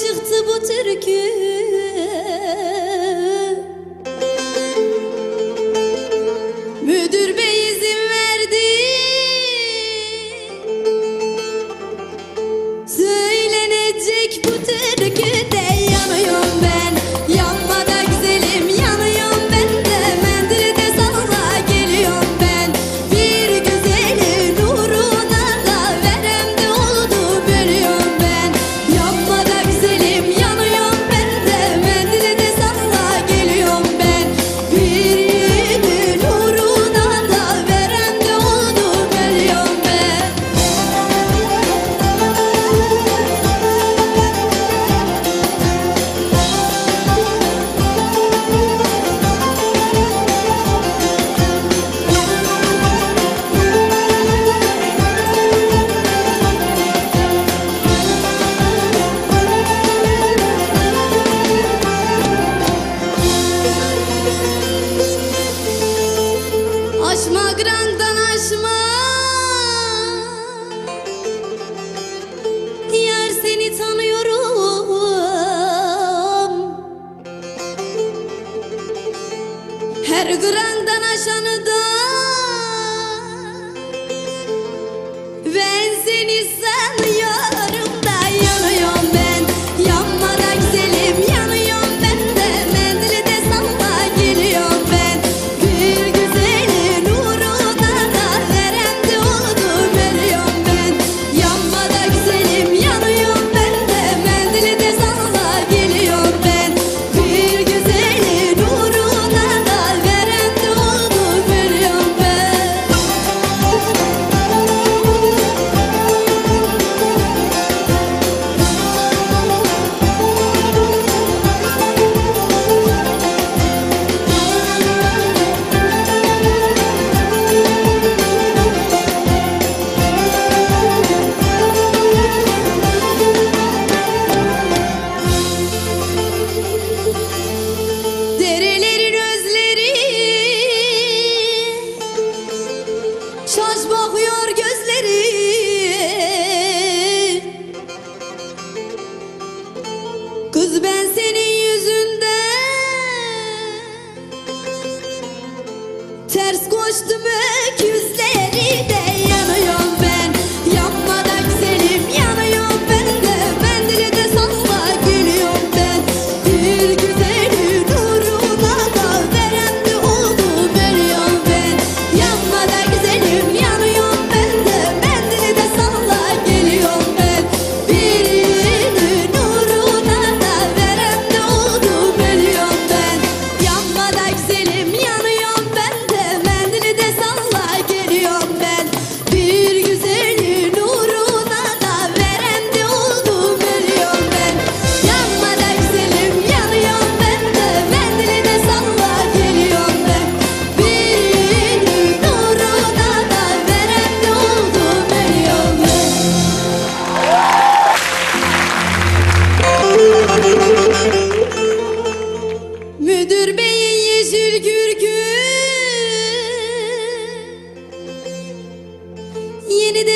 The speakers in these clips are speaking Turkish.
çıktı bu türkü. aşma grandan aşma. Yar seni tanıyorum. Her grandan aşanı da Ben seni seviyorum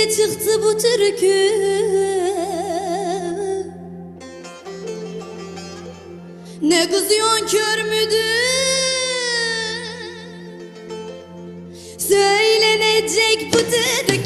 Nereye çıktı bu türkü? Ne kızıyorsun kör müdür? Söylenecek bu türkü